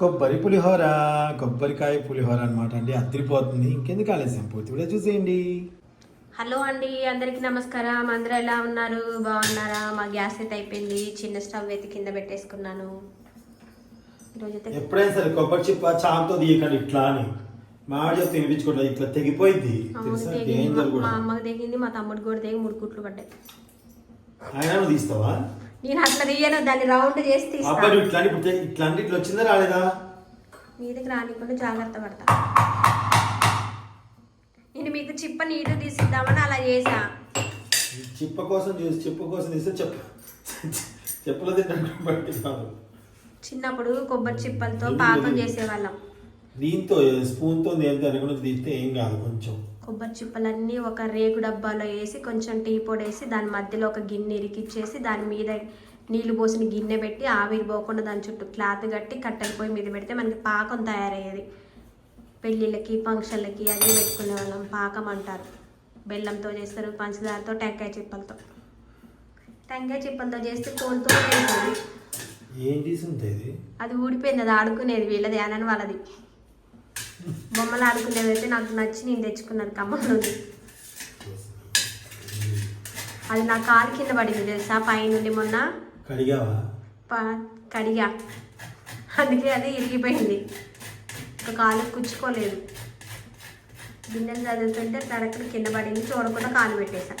కొబ్బరి పులిహోర కొబ్బరికాయ పులిహోర అనమాట అండి. అద్దరిపోతుంది ఇంకెందుకు ఆలస్యం? పూర్తి కూడా చూసేయండి. హలో అండి అందరికీ నమస్కారం. అందరూ ఎలా ఉన్నారు? బాగున్నారా? మా గ్యాస్ అయితే అయిపోయింది. చిన్న స్టవ్ అయితే కింద పెట్టేసుకున్నాను. ఎప్పుడైనా సరే కొబ్బరి చిప్ప చాకుతో తీయకండి ఇట్లా అని. మామిడి చెప్తే తినిపించుకుంటా ఇట్లా తెగిపోయింది. మా అమ్మకి తెగింది మా తమ్ముడు కూడా తెగి మూడు కుట్లు పడ్డాయి. నువ్వు తీస్తావా? నేను అట్లా తీయను దాన్ని రౌండ్ చేసి తీస్తా. అబ్బాయి ఇట్లాంటి ఇప్పుడు ఇట్లాంటి ఇట్లా వచ్చిందా రాలేదా? మీదకి రానికుండా జాగ్రత్త పడతా. నేను మీకు చిప్ప నీరు తీసిద్దామని అలా చేసా. చిప్ప కోసం చూసి చిప్ప కోసం తీస్తే చెప్ప చెప్పులు తింటే బట్టి కాదు చిన్నప్పుడు కొబ్బరి చిప్పలతో పాకం చేసేవాళ్ళం. దీంతో స్పూన్తో దేంతో అనుకుని తీస్తే ఏం కాదు కొంచెం. కొబ్బరి చిప్పలన్నీ ఒక రేగు డబ్బాలో వేసి కొంచెం టీ పొడి వేసి దాని మధ్యలో ఒక గిన్నె ఇరికిచ్చేసి దాని మీద నీళ్ళు పోసిన గిన్నె పెట్టి ఆవిరి పోకుండా దాని చుట్టూ క్లాత్ కట్టి కట్టెల పొయ్యి మీద పెడితే మనకి పాకం తయారయ్యేది. పెళ్ళిళ్ళకి ఫంక్షన్లకి అదే పెట్టుకునే వాళ్ళం. పాకం అంటారు. బెల్లంతో చేస్తారు పంచదారతో టెంకాయ చిప్పలతో. టెంకాయ చిప్పలతో చేస్తే కోలుతూ అది ఊడిపోయింది అది ఆడుకునేది వీళ్ళది అనని వాళ్ళది. బొమ్మలు ఆడుకునేది అయితే నాకు నచ్చి నేను తెచ్చుకున్నాను నుండి అది నా కాలు కింద పడింది తెలుసా? పైనుండి మొన్న కడిగా. అందుకే అది ఇరిగిపోయింది. ఒక కాలు కుచ్చుకోలేదు. గిన్నెలు చదువుతుంటే తడక్కడ కింద పడింది చూడకుండా కాలు పెట్టేశా.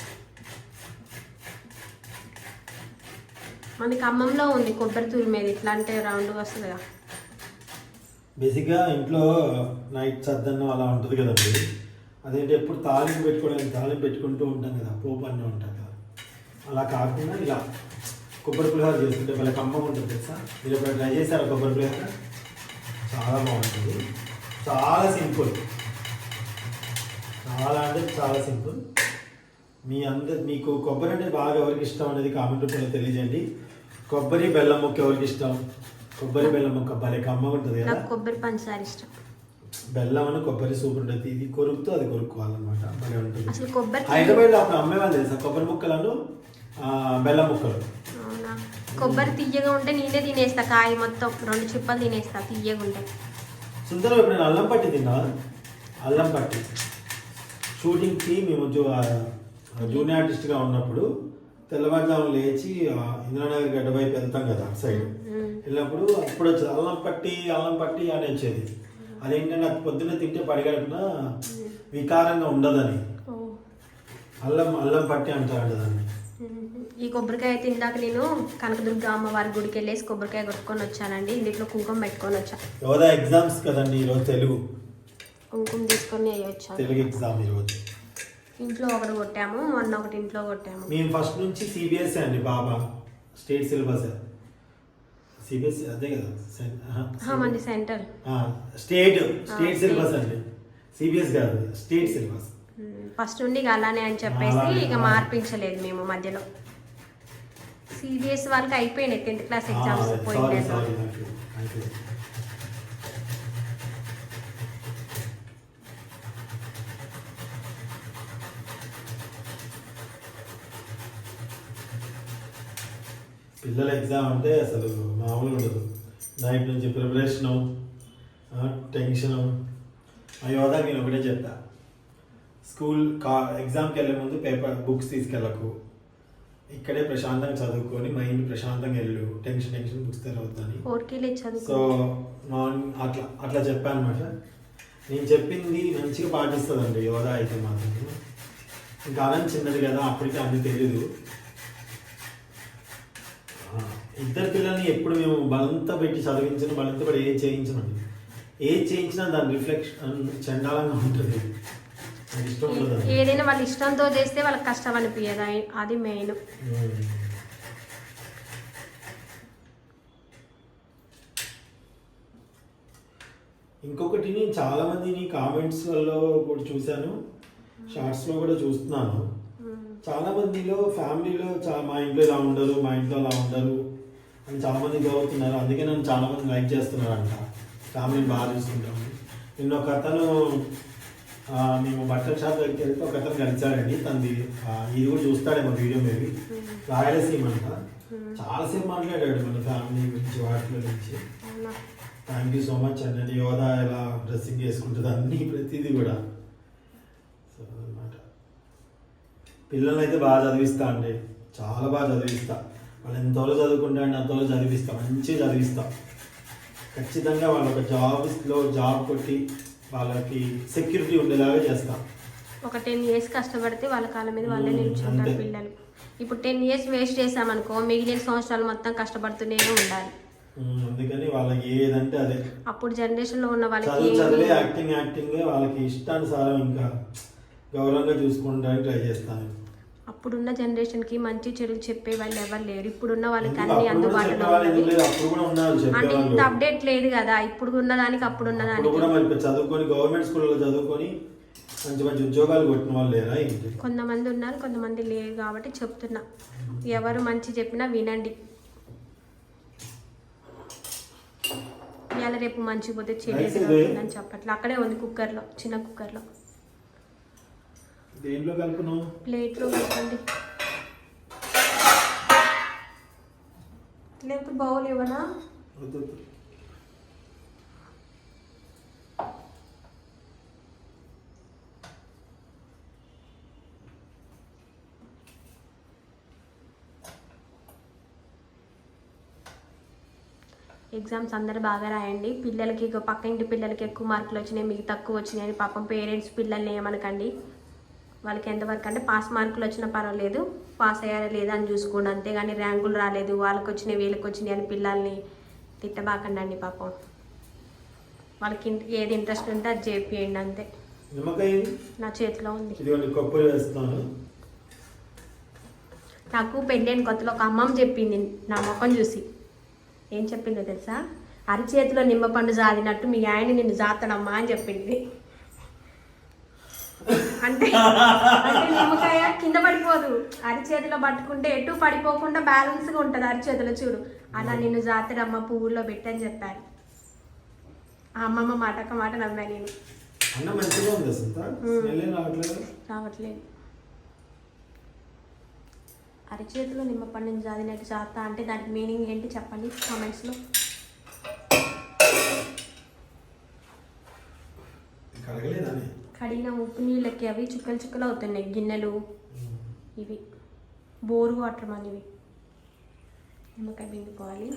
మన ఖమ్మంలో ఉంది కొబ్బరి తురిమేది ఇట్లా అంటే రౌండ్గా వస్తుందిగా బేసిక్గా ఇంట్లో నైట్ సద్దన్నం అలా ఉంటుంది కదండి. అదేంటి ఎప్పుడు తాలింపు పెట్టుకోవడానికి తాలింపు పెట్టుకుంటూ ఉంటాం కదా పోపు అన్నీ ఉంటాం కదా. అలా కాకుండా ఇలా కొబ్బరి పులిహార చేస్తుంటే భలే కమ్మం ఉంటుంది తెలుసా? మీరు ఎప్పుడు ట్రై చేశారా కొబ్బరి పులిహార? చాలా బాగుంటుంది. చాలా సింపుల్. చాలా అంటే చాలా సింపుల్. మీ అందరు మీకు కొబ్బరి అంటే బాగా ఎవరికి ఇష్టం అనేది కామెంట్ రూపంలో తెలియజేయండి. కొబ్బరి బెల్లం ముక్క ఎవరికి ఇష్టం? కొబ్బరి బెల్లం ముక్క భలే కమ్మగా ఉంటుంది కదా. నాకు కొబ్బరి పంచదార ఇష్టం. బెల్లం అని కొబ్బరి సూప్ ఉంటుంది. ఇది కొరుకుతూ అది కొరుక్కోవాలన్నమాట భలే ఉంటుంది. అసలు కొబ్బరి హైదరాబాద్లో అప్పుడు అమ్మేవాళ్ళు తెలుసా? కొబ్బరి ముక్కలను ఆ, బెల్లం ముక్కలు. అవునా? కొబ్బరి తీయగా ఉంటే నేనే తినేస్తా. కాయ మొత్తం రెండు చిప్పలు తినేస్తా. తీయగా ఉంటే. సుందరం ఇప్పుడు నేను అల్లం పట్టి తిన్నా అల్లం పట్టి. షూటింగ్కి మేము జూనియర్ ఆర్టిస్ట్గా ఉన్నప్పుడు తెల్లవారుజాము లేచి ఇంద్రానగర్ గడ్డ వైపు వెళ్తాం కదా అటు సైడ్. వెళ్ళినప్పుడు అప్పుడు అల్లం పట్టి అల్లం పట్టి అని వచ్చేది. అదేంటంటే నాకు పొద్దున్న తింటే పడిగడుపున వికారంగా ఉండదని. అల్లం అల్లం పట్టి అంటారు దాన్ని. ఈ కొబ్బరికాయ అయితే ఇందాక నేను కనకదుర్గ అమ్మవారి గుడికి వెళ్ళేసి కొబ్బరికాయ కొట్టుకొని వచ్చానండి. ఇందులో కుంకుమ పెట్టుకొని వచ్చా. యోగా ఎగ్జామ్స్ కదండి ఈరోజు తెలుగు. కుంకుమ తీసుకొని వచ్చాను తెలుగు ఎగ్జామ్ ఈరోజు. ఇంట్లో ఒకటి కొట్టాము మొన్న ఒకటి ఇంట్లో కొట్టాము. మేము ఫస్ట్ నుంచి సిబిఎస్ఈ అండి బాబా స్టేట్ సిలబస్. అదే కదా మంది సెంటర్. State state. సిలబస్ అండి. సిబిఎస్ కాదు స్టేట్ సిలబస్. ఫస్ట్ నుండి ఇక అలానే అని చెప్పేసి ఇక. మార్పించలేదు మేము మధ్యలో. సిబిఎస్ వాళ్ళకి అయిపోయినాయి టెన్త్ క్లాస్ ఎగ్జామ్స్ సారీ పోయింది సారీ నాకు అయితే పిల్లల ఎగ్జామ్ అంటే అసలు మామూలు ఉండదు. నైట్ నుంచి ప్రిపరేషను టెన్షను ఆ యోధాకి నేను ఒకటే చెప్తా స్కూల్ కా ఎగ్జామ్కి వెళ్ళే ముందు పేపర్ బుక్స్ తీసుకెళ్ళకు. ఇక్కడే ప్రశాంతంగా చదువుకొని మైండ్ ప్రశాంతంగా వెళ్ళు. టెన్షన్ టెన్షన్ బుక్స్ తెరవద్దని. సో మార్నింగ్ అట్లా అట్లా చెప్పాను అనమాట నేను చెప్పింది మంచిగా పాటిస్తుందండి యోగా అయితే మాత్రం. ఇంకా అనం చిన్నది కదా అప్పటికి అన్ని తెలీదు. ఆ, ఇద్దరు పిల్లల్ని ఎప్పుడు మేము బలంతా పెట్టి చదివించిన బలంతా పెట్టి ఏది చేయించమండి? ఏది చేయించినా దాని రిఫ్లెక్షన్ చండాలంగా ఉంటుంది. ఏదైనా వాళ్ళ ఇష్టంతో చేస్తే వాళ్ళకి కష్టం అనిపించదు అది మెయిన్. ఇంకొకటి నేను చాలా మందిని కామెంట్స్లలో కూడా చూశాను షార్ట్స్లో కూడా చూస్తున్నాను. చాలా మందిలో ఫ్యామిలీలో చా- మా ఇంట్లో ఇలా ఉండరు మా ఇంట్లో అలా ఉండరు అని చాలా మంది గౌరవుతున్నారు అందుకే నన్ను చాలా మంది లైక్ చేస్తున్నారంట. ఫ్యామిలీని బాగా చూసుకుంటాము నిన్న ఒక అతను మేము బట్టల షాప్ దగ్గరికి వెళ్తే ఒక అతను కలిసాడండి తనది ఇది కూడా చూస్తాడేమో వీడియో మేబీ. రాయలసీమ అంట చాలాసేపు మాట్లాడాడు మన ఫ్యామిలీ గురించి వాటి గురించి. థ్యాంక్ యూ సో మచ్ అండి. యోధ ఎలా డ్రెస్సింగ్ వేసుకుంటుంది అన్ని ప్రతిదీ కూడా. సో అన్నమాట పిల్లల్ని అయితే బాగా చదివిస్తా అండి. చాలా బాగా చదివిస్తా. వాళ్ళు ఎంతలో చదువుకుంటా అండి అంతలో చదివిస్తా మంచిగా చదివిస్తా. ఖచ్చితంగా వాళ్ళు ఒక జాబ్లో జాబ్ కొట్టి వాళ్ళకి సెక్యూరిటీ ఉండేలాగా చేస్తా. ఒక టెన్ ఇయర్స్ కష్టపడితే వాళ్ళ కాళ్ళ మీద వాళ్ళే నిల్చుంటారు. పిల్లలు. ఇప్పుడు టెన్ ఇయర్స్ వేస్ట్ చేసామనుకో మిగిలిన సంవత్సరాలు మొత్తం కష్టపడుతూనే ఉండాలి. అందుకని వాళ్ళకి ఏదంటే అదే. అప్పుడు జనరేషన్లో ఉన్న వాళ్ళకి చదువు యాక్టింగ్ యాక్టింగ్ వాళ్ళకి ఇష్టానుసారం ఇంకా గౌరవంగా చూసుకుంటానికి ట్రై చేస్తాను. అప్పుడున్న జనరేషన్కి మంచి చెడులు చెప్పే వాళ్ళు ఎవరు లేరు. ఇప్పుడున్న వాళ్ళకి అన్ని అందుబాటులో అంటే ఇంత అప్డేట్ లేదు కదా. ఇప్పుడు ఉన్నదానికి అప్పుడు అప్పుడు మరి ఇప్పుడు చదువుకొని గవర్నమెంట్ స్కూల్లో చదువుకొని మంచి మంచి ఉద్యోగాలు కొట్టిన వాళ్ళు లేరా కొంతమంది ఉన్నారు కొంతమంది లేరు కాబట్టి చెప్తున్నా. ఎవరు మంచి చెప్పినా వినండి. ఇవాళ రేపు మంచి పోతే చెడు చెప్పట్లే. అక్కడే ఉంది కుక్కర్లో చిన్న కుక్కర్లో. దేంట్లో కలుపును ప్లేట్లో పెట్టండి. లేకపోతే బౌల్ ఇవ్వనా? వద్దు. ఎగ్జామ్స్ అందరు బాగా రాయండి. పిల్లలకి పక్క ఇంటి పిల్లలకి ఎక్కువ మార్కులు వచ్చినాయి మీకు తక్కువ వచ్చినాయి పాపం పేరెంట్స్ పిల్లల్ని ఏమనకండి. వాళ్ళకి ఎంతవరకు అంటే పాస్ మార్కులు వచ్చినా పర్వాలేదు పాస్ అయ్యారా లేదా అని చూసుకోండి. అంతేగాని ర్యాంకులు రాలేదు వాళ్ళకి వచ్చినాయి వీళ్ళకి వచ్చినాయి అని పిల్లల్ని తిట్టబాకండి అండి పాపం. వాళ్ళకి ఏది ఇంట్రెస్ట్ ఉంటే అది చేపియండి అంతే? నా చేతిలో ఉంది. నాకు పెళ్ళైన కొత్తలో ఒక అమ్మమ్మ చెప్పింది నా ముఖం చూసి. ఏం చెప్పిందో తెలుసా? అరిచేతిలో నిమ్మపండు జాదినట్టు మీ ఆయన నిన్ను జాతనమ్మా అని చెప్పింది. అంటే అంటే నిమ్మకాయ కింద పడిపోదు. అరిచేతిలో పట్టుకుంటే ఎటు పడిపోకుండా బ్యాలెన్స్గా ఉంటుంది అరిచేతిలో చూడు. అలా నిన్ను జాతరమ్మ పువ్వుల్లో పెట్టని చెప్పారు. ఆ అమ్మమ్మ మాటక మాట నమ్మా నేను. రావట్లేదు? అరిచేతిలో నిమ్మపండుని జాదినట్టు జాత అంటే దానికి మీనింగ్ ఏంటి చెప్పండి కామెంట్స్లో కడిగిన ఉప్పు నీళ్ళకి అవి చుక్కలు చుక్కలు అవుతున్నాయి. గిన్నెలు ఇవి. బోరు వాటర్ అనేవి నిమ్మకాయ పిండుకోవాలి.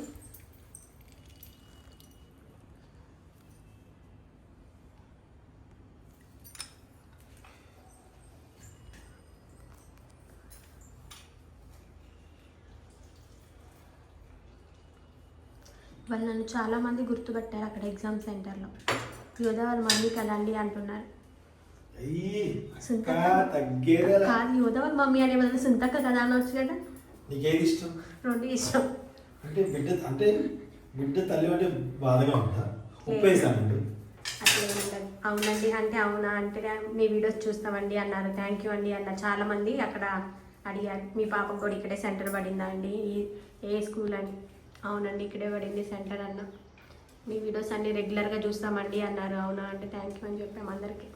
వాళ్ళు నన్ను చాలామంది గుర్తుపట్టారు అక్కడ ఎగ్జామ్ సెంటర్లో. యోధా వాళ్ళ మమ్మీ కదండి అంటున్నారు. కాదు యోధా వాళ్ళ మమ్మీ అనే బదులు సుంతక్క కదా అనొచ్చు కదా నీకేది ఇష్టం? రెండు ఇష్టం. అంటే బిడ్డ అంటే బిడ్డ తల్లి అంటే బాధగా ఉందా? ఉప్పేసానండి అవునండి అంటే అవునా? అంటే మీ వీడియోస్ చూస్తామండి అన్నారు. థ్యాంక్ యూ అండి అన్న. చాలా మంది అక్కడ అడిగారు. మీ పాపకు కూడా ఇక్కడే సెంటర్ పడిందా అండి? ఏ స్కూల్ అని? అవునండి ఇక్కడే పడింది సెంటర్ అన్న. మీ వీడియోస్ అన్ని రెగ్యులర్గా చూస్తామండి అన్నారు. అవునా అంటే థ్యాంక్ యూ అని చెప్పాము అందరికి.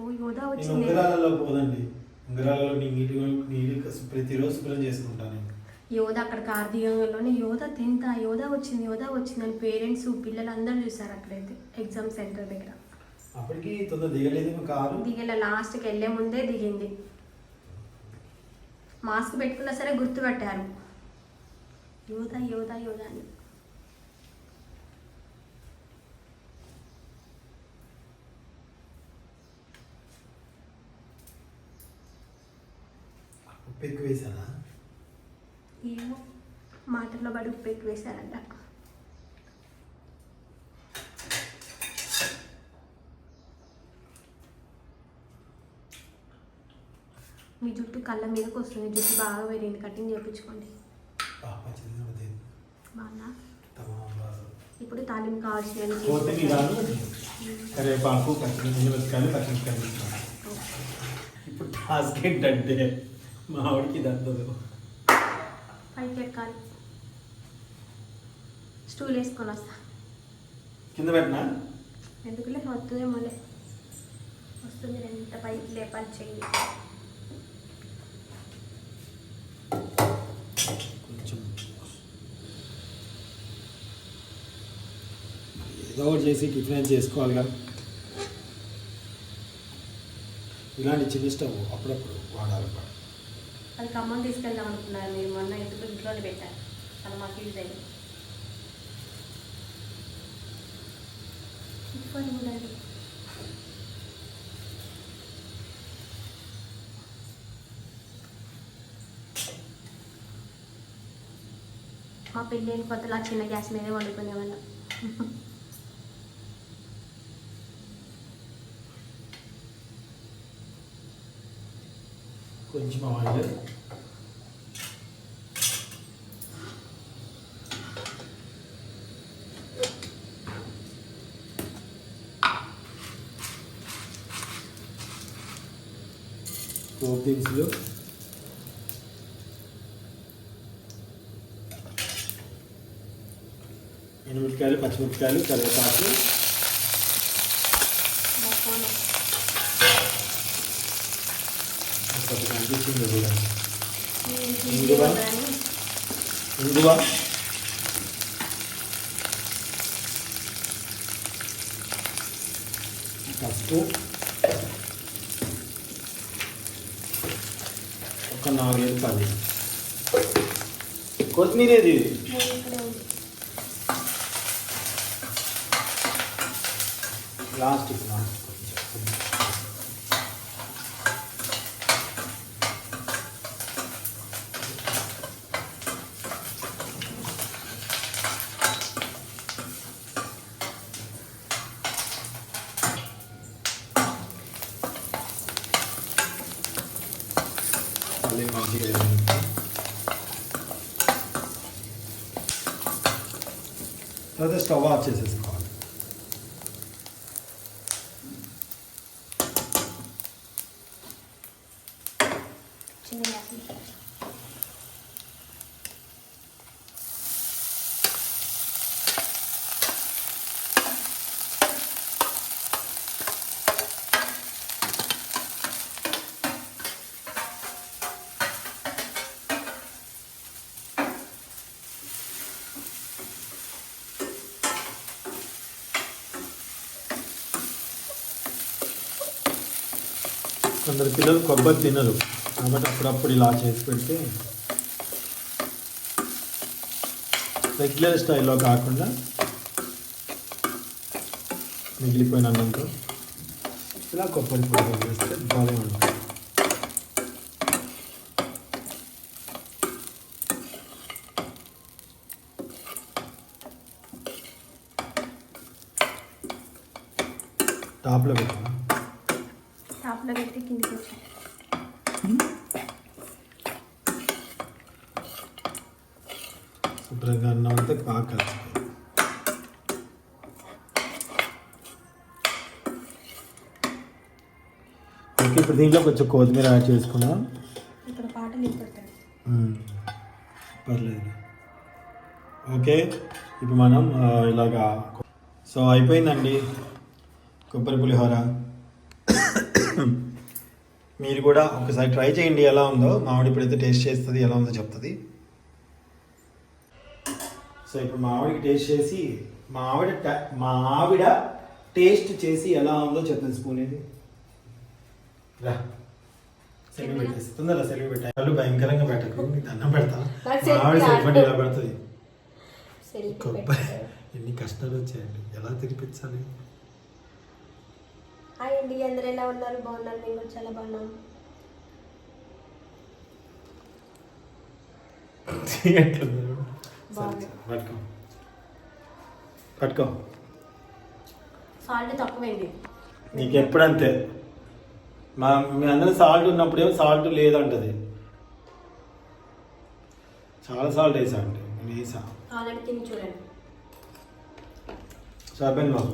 ఓ యోధా నేను వచ్చింది. ఉంగరాలలో పోదండి. ఉంగరాలలో నీ నీటి ప్రతిరోజు శుభ్రం చేసుకుంటాను. యోధ అక్కడ యోధ టెన్త్ యోధ వచ్చింది యోధ వచ్చింది అని పేరెంట్స్ పిల్లలు అందరూ చూసారు అక్కడైతే ఎగ్జామ్ సెంటర్ దగ్గర. అప్పటికి తొందర దిగలేదు కారు. దిగేలా లాస్ట్కి వెళ్ళే ముందే దిగింది. మాస్క్ పెట్టుకున్నా సరే గుర్తుపట్టారు. యోధ యోధ యోధ అని. ఉప్పు ఎక్కువ ఏమో. మాటల్లో పడి ఉప్పు ఎక్కువ వేశారంట మీ జుట్టు కళ్ళ మీదకి వస్తుంది. జుట్టు బాగా పెరిగింది. కటింగ్ చేయించుకోండి. ఇప్పుడు తాలింపు కావాల్సిన. ఇప్పుడు టాస్క్ ఏంటంటే? మా ఆవిడకి దద్దదు పైకి ఎక్కాలి స్టూల్ వేసుకొని వస్తా. కింద పెట్టినా? ఎందుకులే? వస్తుందేమోలే వస్తుంది ఎంత పైకి లేపాలి చెయ్యి. కొంచెం ఏదో ఒకటి చేసి టిఫిన్ అయినా చేసుకోవాలిగా ఇలాంటి చిన్న స్టవ్ అప్పుడప్పుడు వాడాలన్నమాట అది ఖమ్మం తీసుకెళ్దాం అనుకున్నారు మీరు మొన్న ఎందుకు ఇంట్లోనే పెట్టారు? అది మాకు యూజ్ అయ్యింది. ఇవ్వండి. కూడా మా పెళ్ళైన కొత్తలో చిన్న గ్యాస్ మీదే వండుకునేవాళ్ళం. కొంచెం ఆయిల్ పోపు దినుసులు ఎనిమిరపకాయలు పచ్చిమిరపకాయలు కరివేపాకు అనిపించింది కూడా ఇంగువ? ఇంగువ పసుపు ఒక నాలుగైదు పది. కొత్తిమీర ఉంది. లాస్ట్ లాస్ట్ మళ్ళీ మంచిగా వేయండి. తర్వాత స్టవ్ ఆఫ్ చేసేసుకోవాలి చిన్న గ్యాస్ మీద. కొందరు పిల్లలు కొబ్బరి తినరు. కాబట్టి అప్పుడప్పుడు ఇలా చేసి పెడితే రెగ్యులర్ స్టైల్లో కాకుండా మిగిలిపోయిన అన్నంతో ఇలా కొబ్బరి పొడి చేస్తే బాగా ఉంటుంది. టాప్లో పెట్టాను టాప్లో పెడితే కిందికి వచ్చాయి శుభ్రంగా అన్నం అంతా బాగా కలిసిపోయింది ఓకే ఇప్పుడు దీంట్లో కొంచెం కొత్తిమీర యాడ్ చేసుకున్నాం ఇక్కడ పాటలు. పర్లేదు. ఓకే ఇప్పుడు మనం ఇలాగా సో అయిపోయిందండి కొబ్బరి పులిహోర. మీరు కూడా ఒకసారి ట్రై చేయండి ఎలా ఉందో. మామిడి ఇప్పుడైతే టేస్ట్ చేస్తుంది ఎలా ఉందో చెప్తుంది. సో ఇప్పుడు మా ఆవిడకి టేస్ట్ చేసి మా ఆవిడ ట- మా ఆవిడ టేస్ట్ చేసి ఎలా ఉందో చెప్తుంది స్పూన్ ఇది. రా. సెలవు పెట్టేసి. తొందరగా సెలవు పెట్టా. వాళ్ళు భయంకరంగా పెట్టకు. నీకు దండం పెడతా. ఆవిడ సెల్ఫీ. ఇలా పెడుతుంది? కొబ్బరి. ఎన్ని కష్టాలు వచ్చాయండి. ఎలా తినిపించాలి? హాయ్ అండి. అందరు ఎలా ఉన్నారు? బాగున్నారు మేము చాలా బాగున్నాం. పట్టుకో. పట్టుకో. సాల్ట్ తక్కువైంది. నీకు ఎప్పుడంతే మా మీ అందరం సాల్ట్ ఉన్నప్పుడేమో సాల్ట్ లేదంటది. చాలా సాల్ట్ వేసా అంటే నేను వేసా. ఆల్రెడీ తిని చూడండి. సరిపోయింది బాబు.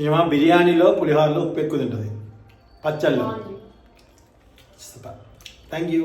ఏమో బిర్యానీలో పులిహోరలో ఉప్పు ఎక్కువ తింటుంది. పచ్చళ్ళు. Thank you